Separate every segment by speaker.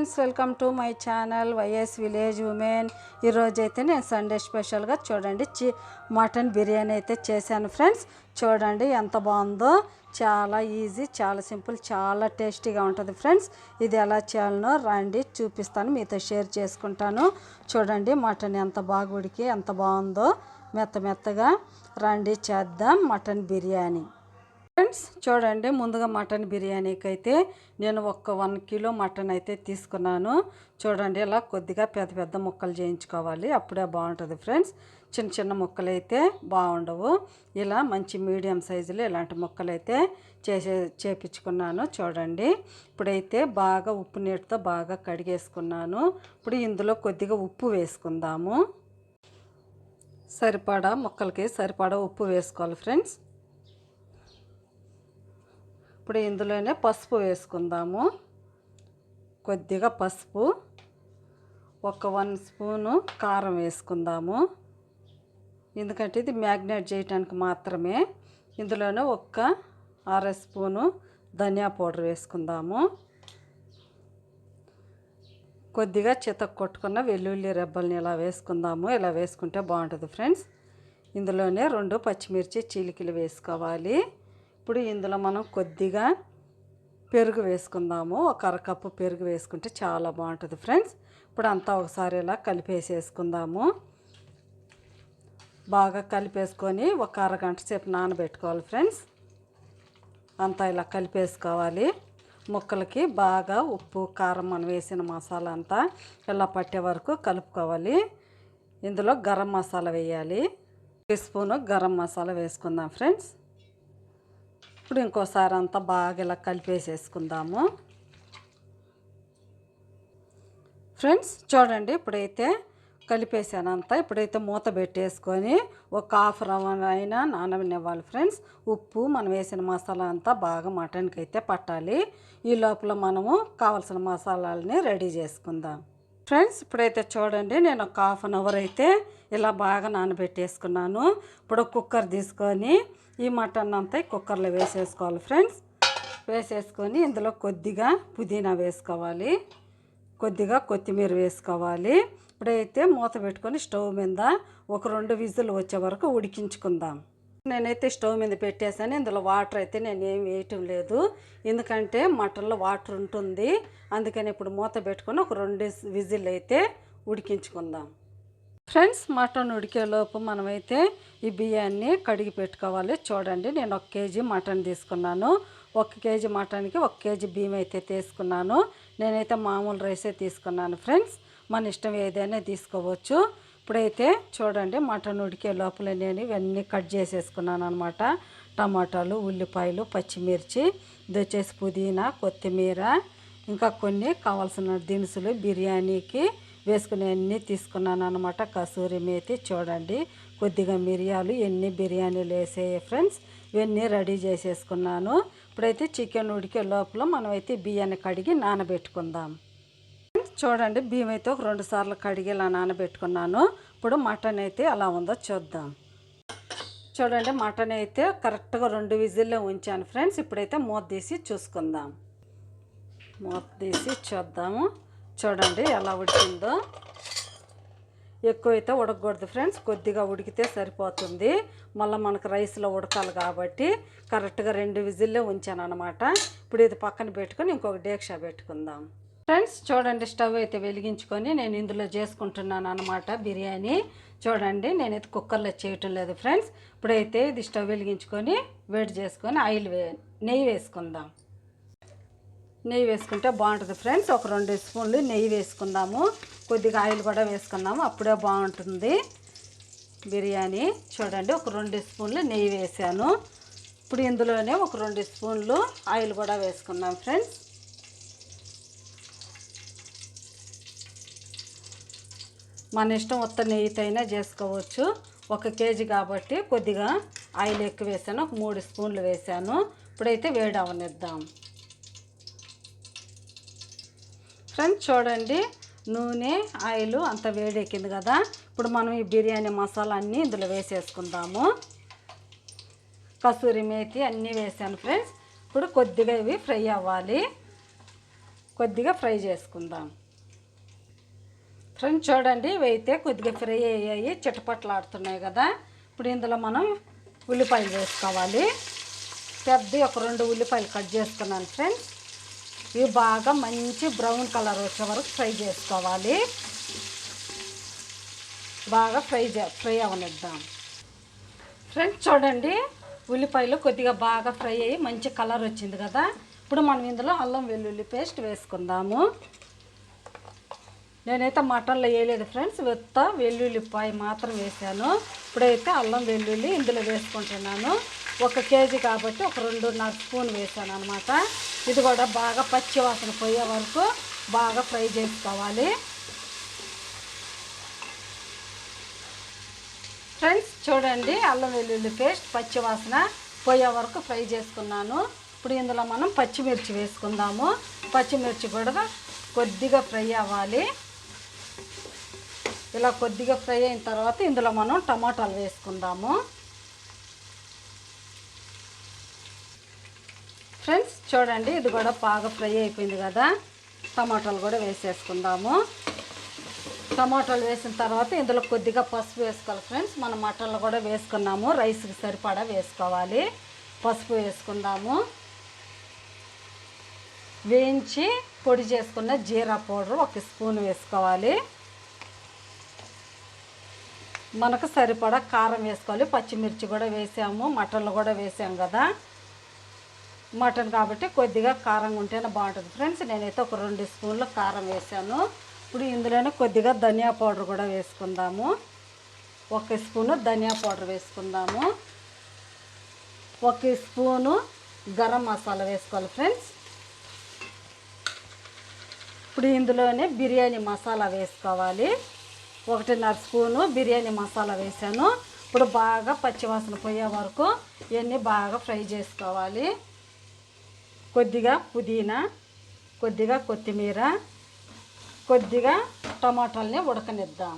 Speaker 1: Friends welcome to my channel YS village women. ఈరోజైతే నేను Sunday స్పెషల్గా చూడండి చి మటన్ బిర్యానీ అయితే చేశాను ఫ్రెండ్స్. చూడండి ఎంత బాగుందో చాలా ఈజీ చాలా సింపుల్ చాలా టేస్టీగా ఉంటుంది ఫ్రెండ్స్. ఇది ఎలా చేయాలనో రండి చూపిస్తాను మీతో షేర్ చేసుకుంటాను. చూడండి మటన్ ఎంత బాగా ఉడికి ఎంత బాగుందో మెత్త మెత్తగా. రండి చేద్దాం మటన్ బిర్యానీ. ఫ్రెండ్స్ చూడండి ముందుగా మటన్ బిర్యానీకి అయితే నేను ఒక్క వన్ కిలో మటన్ అయితే తీసుకున్నాను. చూడండి ఇలా కొద్దిగా పెద్ద పెద్ద ముక్కలు చేయించుకోవాలి. అప్పుడే బాగుంటుంది ఫ్రెండ్స్. చిన్న చిన్న ముక్కలు అయితే బాగుండవు. ఇలా మంచి మీడియం సైజులో ఇలాంటి ముక్కలు అయితే చేసే చేపించుకున్నాను. చూడండి ఇప్పుడైతే బాగా ఉప్పు నీటితో బాగా కడిగేసుకున్నాను. ఇప్పుడు ఇందులో కొద్దిగా ఉప్పు వేసుకుందాము. సరిపడా ముక్కలకి సరిపడా ఉప్పు వేసుకోవాలి ఫ్రెండ్స్. ఇప్పుడు ఇందులోనే పసుపు వేసుకుందాము. కొద్దిగా పసుపు ఒక వన్ స్పూను కారం వేసుకుందాము. ఎందుకంటే ఇది మ్యాగ్నేట్ చేయడానికి మాత్రమే. ఇందులోనే ఒక్క అర స్పూను ధనియా పౌడర్ వేసుకుందాము. కొద్దిగా చితక్ కొట్టుకున్న వెల్లుల్లి రెబ్బల్ని ఇలా వేసుకుందాము. ఇలా వేసుకుంటే బాగుంటుంది ఫ్రెండ్స్. ఇందులోనే రెండు పచ్చిమిర్చి చీలికలు వేసుకోవాలి. ఇప్పుడు ఇందులో మనం కొద్దిగా పెరుగు వేసుకుందాము. ఒక అరకప్పు పెరుగు వేసుకుంటే చాలా బాగుంటుంది ఫ్రెండ్స్. ఇప్పుడు అంతా ఒకసారి ఇలా కలిపేసేసుకుందాము. బాగా కలిపేసుకొని ఒక అరగంట సేపు నానబెట్టుకోవాలి ఫ్రెండ్స్. అంతా ఇలా కలిపేసుకోవాలి. ముక్కలకి బాగా ఉప్పు కారం మనం వేసిన మసాలా అంతా ఇలా పట్టే వరకు కలుపుకోవాలి. ఇందులో గరం మసాలా వేయాలి. టీ స్పూను గరం మసాలా వేసుకుందాం ఫ్రెండ్స్. ఇప్పుడు ఇంకోసారి అంతా బాగా ఇలా కలిపేసేసుకుందాము. ఫ్రెండ్స్ చూడండి ఇప్పుడైతే కలిపేసానంతా. ఇప్పుడైతే మూత పెట్టేసుకొని ఒక హాఫ్ అవర్ అయినా నాననివ్వాలి ఫ్రెండ్స్. ఉప్పు మనం వేసిన మసాలా అంతా బాగా మటన్కి అయితే పట్టాలి. ఈ లోపల మనము కావలసిన మసాలాలని రెడీ చేసుకుందాం. ఫ్రెండ్స్ ఇప్పుడైతే చూడండి నేను ఒక హాఫ్ అన్ అవర్ అయితే ఇలా బాగా నానబెట్టేసుకున్నాను. ఇప్పుడు కుక్కర్ తీసుకొని ఈ మటన్ అంతా కుక్కర్లో వేసేసుకోవాలి ఫ్రెండ్స్. వేసేసుకొని ఇందులో కొద్దిగా పుదీనా వేసుకోవాలి. కొద్దిగా కొత్తిమీర వేసుకోవాలి. ఇప్పుడైతే మూత పెట్టుకొని స్టవ్ మీద ఒక రెండు విజులు వచ్చే వరకు ఉడికించుకుందాం. నేనైతే స్టవ్ మీద పెట్టేసాను ఇందులో వాటర్ అయితే నేను ఏం వేయటం లేదు. ఎందుకంటే మటన్లో వాటర్ ఉంటుంది. అందుకని ఇప్పుడు మూత పెట్టుకొని ఒక రెండు విజిల్ అయితే ఉడికించుకుందాం. ఫ్రెండ్స్ మటన్ ఉడికేలోపు మనమైతే ఈ బియ్యాన్ని కడిగి పెట్టుకోవాలి. చూడండి నేను ఒక కేజీ మటన్ తీసుకున్నాను. ఒక కేజీ మటన్కి ఒక కేజీ బియ్యం అయితే తీసుకున్నాను. నేనైతే మామూలు రైసే తీసుకున్నాను. ఫ్రెండ్స్ మన ఇష్టం ఏదైనా తీసుకోవచ్చు. ఇప్పుడైతే చూడండి మటన్ ఉడికే లోపల నేను ఇవన్నీ కట్ చేసేసుకున్నాను అనమాట టమాటాలు ఉల్లిపాయలు పచ్చిమిర్చి ఇది వచ్చేసి పుదీనా కొత్తిమీర ఇంకా కొన్ని కావాల్సిన దినుసులు బిర్యానీకి వేసుకునే అన్నీ తీసుకున్నాను అనమాట కసూరి మేతి చూడండి కొద్దిగా మిరియాలు ఎన్ని బిర్యానీలు వేసేయి ఫ్రెండ్స్ ఇవన్నీ రెడీ చేసేసుకున్నాను. ఇప్పుడైతే చికెన్ ఉడికే లోపల మనమైతే బియ్యాన్ని కడిగి నానబెట్టుకుందాం. చూడండి బియ్యం అయితే ఒక రెండు సార్లు కడిగి ఇలా నానబెట్టుకున్నాను. ఇప్పుడు మటన్ అయితే ఎలా ఉందో చూద్దాం. చూడండి మటన్ అయితే కరెక్ట్గా రెండు విజిల్లో ఉంచాను ఫ్రెండ్స్. ఇప్పుడైతే మూత తీసి చూసుకుందాం. మూత తీసి చూద్దాము. చూడండి ఎలా ఉడికిందో. ఎక్కువ అయితే ఉడకకూడదు ఫ్రెండ్స్ కొద్దిగా ఉడికితే సరిపోతుంది. మళ్ళీ మనకు రైస్లో ఉడకాలి కాబట్టి కరెక్ట్గా రెండు విజిల్లో ఉంచాను అనమాట ఇప్పుడు ఇది పక్కన పెట్టుకొని ఇంకొక డేక్షా పెట్టుకుందాం. ఫ్రెండ్స్ చూడండి స్టవ్ అయితే వెలిగించుకొని నేను ఇందులో చేసుకుంటున్నాను అనమాట బిర్యానీ. చూడండి నేనైతే కుక్కర్లో చేయటం లేదు ఫ్రెండ్స్. ఇప్పుడైతే ఇది స్టవ్ వెలిగించుకొని వేడి చేసుకొని ఆయిల్ వే నెయ్యి వేసుకుందాం. నెయ్యి వేసుకుంటే బాగుంటుంది ఫ్రెండ్స్. ఒక రెండు స్పూన్లు నెయ్యి వేసుకుందాము. కొద్దిగా ఆయిల్ కూడా వేసుకుందాము. అప్పుడే బాగుంటుంది బిర్యానీ. చూడండి ఒక రెండు స్పూన్లు నెయ్యి వేసాను. ఇప్పుడు ఇందులోనే ఒక రెండు స్పూన్లు ఆయిల్ కూడా వేసుకున్నాం ఫ్రెండ్స్. మన ఇష్టం ఉత్త నెయ్యితో అయినా చేసుకోవచ్చు. ఒక కేజీ కాబట్టి కొద్దిగా ఆయిల్ ఎక్కువ వేసాను. ఒక మూడు స్పూన్లు వేసాను. ఇప్పుడైతే వేడి అవనిద్దాం. ఫ్రెండ్స్ చూడండి. నూనె ఆయిల్ అంత వేడెక్కింది కదా. ఇప్పుడు మనం ఈ బిర్యానీ మసాలా అన్నీ ఇందులో వేసేసుకుందాము. కసూరి మేతి అన్నీ వేసాను ఫ్రెండ్స్. ఇప్పుడు కొద్దిగా ఇవి ఫ్రై అవ్వాలి. కొద్దిగా ఫ్రై చేసుకుందాం. ఫ్రెండ్స్ చూడండి అయితే కొద్దిగా ఫ్రై అయ్యాయి చిటపట్లాడుతున్నాయి కదా. ఇప్పుడు ఇందులో మనం ఉల్లిపాయలు వేసుకోవాలి. పెద్ద ఒక రెండు ఉల్లిపాయలు కట్ చేసుకున్నాను ఫ్రెండ్స్. ఇవి బాగా మంచి బ్రౌన్ కలర్ వచ్చే వరకు ఫ్రై చేసుకోవాలి. బాగా ఫ్రై చే ఫ్రై అవనిద్దాం. ఫ్రెండ్స్ చూడండి ఉల్లిపాయలు కొద్దిగా బాగా ఫ్రై అయ్యి మంచి కలర్ వచ్చింది కదా. ఇప్పుడు మనం ఇందులో అల్లం వెల్లుల్లి పేస్ట్ వేసుకుందాము. నేనైతే మటన్లో వేయలేదు ఫ్రెండ్స్. వెత్త వెల్లుల్లిపాయ మాత్రం వేసాను ఇప్పుడైతే అల్లం వెల్లుల్లి ఇందులో వేసుకుంటున్నాను. ఒక కేజీ కాబట్టి ఒక రెండున్నర స్పూన్ వేసాను అనమాట ఇది కూడా బాగా పచ్చి వాసన పోయే వరకు బాగా ఫ్రై చేసుకోవాలి. ఫ్రెండ్స్ చూడండి అల్లం వెల్లుల్లి పేస్ట్ పచ్చి వాసన పోయే వరకు ఫ్రై చేసుకున్నాను. ఇప్పుడు ఇందులో మనం పచ్చిమిర్చి వేసుకుందాము. పచ్చిమిర్చి కూడా కొద్దిగా ఫ్రై అవ్వాలి. ఇలా కొద్దిగా ఫ్రై అయిన తర్వాత ఇందులో మనం టమాటాలు వేసుకుందాము. ఫ్రెండ్స్ చూడండి ఇది కూడా బాగా ఫ్రై అయిపోయింది కదా. టమాటాలు కూడా వేసేసుకుందాము. టమాటాలు వేసిన తర్వాత ఇందులో కొద్దిగా పసుపు వేసుకోవాలి ఫ్రెండ్స్. మనం మటన్లు కూడా వేసుకున్నాము. రైస్కి సరిపడా వేసుకోవాలి. పసుపు వేసుకుందాము. వేయించి పొడి చేసుకున్న జీరా పౌడర్ ఒక స్పూన్ వేసుకోవాలి. మనకు సరిపడా కారం వేసుకోవాలి. పచ్చిమిర్చి కూడా వేసాము. మటన్లు కూడా వేసాము కదా. మటన్ కాబట్టి కొద్దిగా కారం ఉంటేనే బాగుంటుంది. ఫ్రెండ్స్ నేనైతే ఒక రెండు స్పూన్లు కారం వేసాను. ఇప్పుడు ఇందులోనే కొద్దిగా ధనియా పౌడర్ కూడా వేసుకుందాము. ఒక స్పూను ధనియా పౌడర్ వేసుకుందాము. ఒక స్పూను గరం మసాలా వేసుకోవాలి ఫ్రెండ్స్. ఇప్పుడు ఇందులోనే బిర్యానీ మసాలా వేసుకోవాలి. ఒకటిన్నర స్పూను బిర్యానీ మసాలా వేసాను. ఇప్పుడు బాగా పచ్చివాసన పోయే వరకు ఇవన్నీ బాగా ఫ్రై చేసుకోవాలి. కొద్దిగా పుదీనా కొద్దిగా కొత్తిమీర కొద్దిగా టమాటాలని ఉడకనిద్దాం.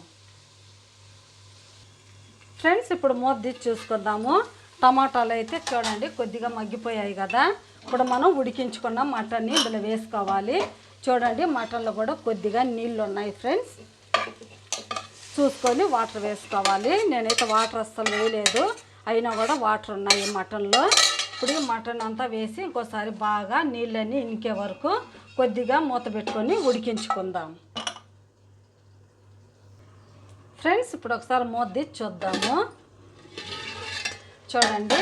Speaker 1: ఫ్రెండ్స్ ఇప్పుడు మూత చూసుకుందాము. టమాటాలు అయితే చూడండి కొద్దిగా మగ్గిపోయాయి కదా. ఇప్పుడు మనం ఉడికించుకున్న మటన్ని ఇందులో వేసుకోవాలి. చూడండి మటన్లో కూడా కొద్దిగా నీళ్ళు ఉన్నాయి ఫ్రెండ్స్. చూసుకొని వాటర్ వేసుకోవాలి. నేనైతే వాటర్ అస్సలు వేయలేదు. అయినా కూడా వాటర్ ఉన్నాయి మటన్లో. ఇప్పుడు మటన్ అంతా వేసి ఇంకోసారి బాగా నీళ్ళన్నీ ఇంకే వరకు కొద్దిగా మూత పెట్టుకొని ఉడికించుకుందాం. ఫ్రెండ్స్ ఇప్పుడు ఒకసారి మూత చూద్దాము. చూడండి.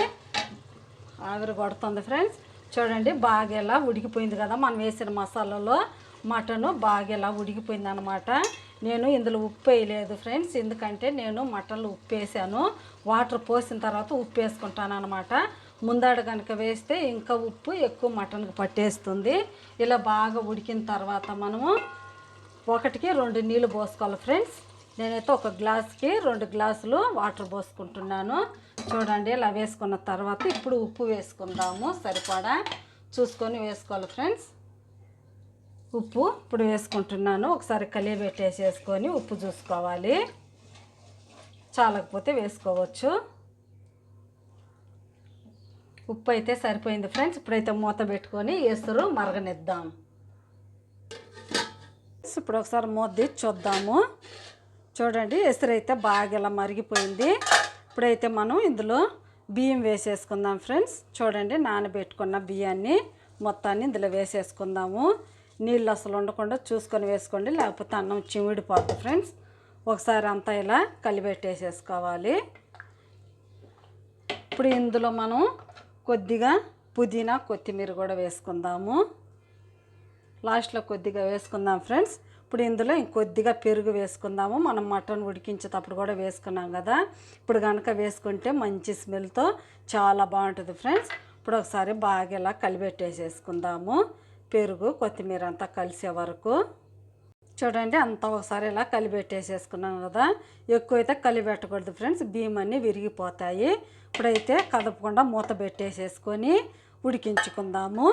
Speaker 1: ఆవిరి కొడుతుంది ఫ్రెండ్స్. చూడండి బాగా ఇలా ఉడికిపోయింది కదా. మనం వేసిన మసాలాలో మటను బాగా ఇలా ఉడికిపోయింది అనమాట నేను ఇందులో ఉప్పు వేయలేదు ఫ్రెండ్స్. ఎందుకంటే నేను మటన్లో ఉప్పు వేసాను. వాటర్ పోసిన తర్వాత ఉప్పు వేసుకుంటాను అనమాట ముందాడ కనుక వేస్తే ఇంకా ఉప్పు ఎక్కువ మటన్కి పట్టేస్తుంది. ఇలా బాగా ఉడికిన తర్వాత మనము ఒకటికి రెండు నీళ్ళు పోసుకోవాలి ఫ్రెండ్స్. నేనైతే ఒక గ్లాస్కి రెండు గ్లాసులు వాటర్ పోసుకుంటున్నాను. చూడండి ఇలా వేసుకున్న తర్వాత ఇప్పుడు ఉప్పు వేసుకుందాము. సరిపడా? చూసుకొని వేసుకోవాలి ఫ్రెండ్స్. ఉప్పు ఇప్పుడు వేసుకుంటున్నాను. ఒకసారి కలియబెట్టేసేసుకొని ఉప్పు చూసుకోవాలి. చాలకపోతే వేసుకోవచ్చు. ఉప్పు అయితే సరిపోయింది ఫ్రెండ్స్. ఇప్పుడైతే మూత పెట్టుకొని ఎసురు మరగనిద్దాం. ఇప్పుడు ఒకసారి మూత తీసి చూద్దాము. చూడండి ఎసురు అయితే బాగా ఇలా మరిగిపోయింది. ఇప్పుడైతే మనం ఇందులో బియ్యం వేసేసుకుందాం ఫ్రెండ్స్. చూడండి నానబెట్టుకున్న బియ్యాన్ని మొత్తాన్ని ఇందులో వేసేసుకుందాము. నీళ్ళు అసలు ఉండకుండా చూసుకొని వేసుకోండి. లేకపోతే అన్నం చిమిడిపోద్ది ఫ్రెండ్స్. ఒకసారి అంతా ఇలా కలిపెట్టేసేసుకోవాలి. ఇప్పుడు ఇందులో మనం కొద్దిగా పుదీనా కొత్తిమీర కూడా వేసుకుందాము. లాస్ట్లో కొద్దిగా వేసుకుందాం ఫ్రెండ్స్. ఇప్పుడు ఇందులో ఇంకొద్దిగా పెరుగు వేసుకుందాము. మనం మటన్ ఉడికించేటప్పుడు కూడా వేసుకున్నాం కదా. ఇప్పుడు కనుక వేసుకుంటే మంచి స్మెల్తో చాలా బాగుంటుంది ఫ్రెండ్స్. ఇప్పుడు ఒకసారి బాగా ఇలా కలిపెట్టేసేసుకుందాము. పెరుగు కొత్తిమీర అంతా కలిసే వరకు. చూడండి అంతా ఒకసారి ఇలా కలిపెట్టేసేసుకున్నాం కదా. ఎక్కువైతే కలిపెట్టకూడదు ఫ్రెండ్స్ బియ్యం అన్నీ విరిగిపోతాయి. ఇప్పుడైతే కదపకుండా మూత పెట్టేసేసుకొని ఉడికించుకుందాము.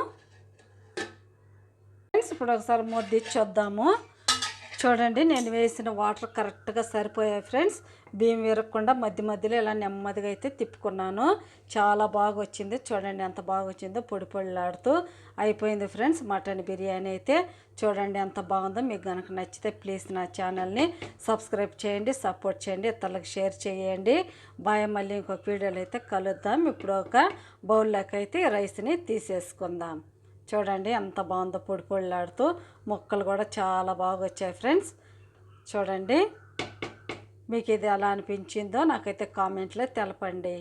Speaker 1: ఫ్రెండ్స్ ఇప్పుడు ఒకసారి మూత తెచ్చి చూడండి నేను వేసిన వాటర్ కరెక్ట్గా సరిపోయాయి ఫ్రెండ్స్. బియ్యం విరగకుండా మధ్య మధ్యలో ఇలా నెమ్మదిగా అయితే తిప్పుకున్నాను. చాలా బాగా వచ్చింది చూడండి ఎంత బాగా వచ్చిందో పొడి పొడిలాడుతూ అయిపోయింది ఫ్రెండ్స్. మటన్ బిర్యానీ అయితే చూడండి ఎంత బాగుందో. మీకు కనుక నచ్చితే ప్లీజ్ నా ఛానల్ని సబ్స్క్రైబ్ చేయండి సపోర్ట్ చేయండి ఇతరులకు షేర్ చేయండి. బాయ్ మళ్ళీ ఇంకొక వీడియోలో అయితే కలుద్దాం. ఇప్పుడు ఒక బౌల్లోకి అయితే రైస్ని తీసేసుకుందాం. చూడండి ఎంత బాగుందో పొడి పొడిలాడుతూ ముక్కలు కూడా చాలా బాగా వచ్చాయి ఫ్రెండ్స్. చూడండి. మీకు ఇది ఎలా అనిపించిందో నాకైతే కామెంట్లో తెలపండి.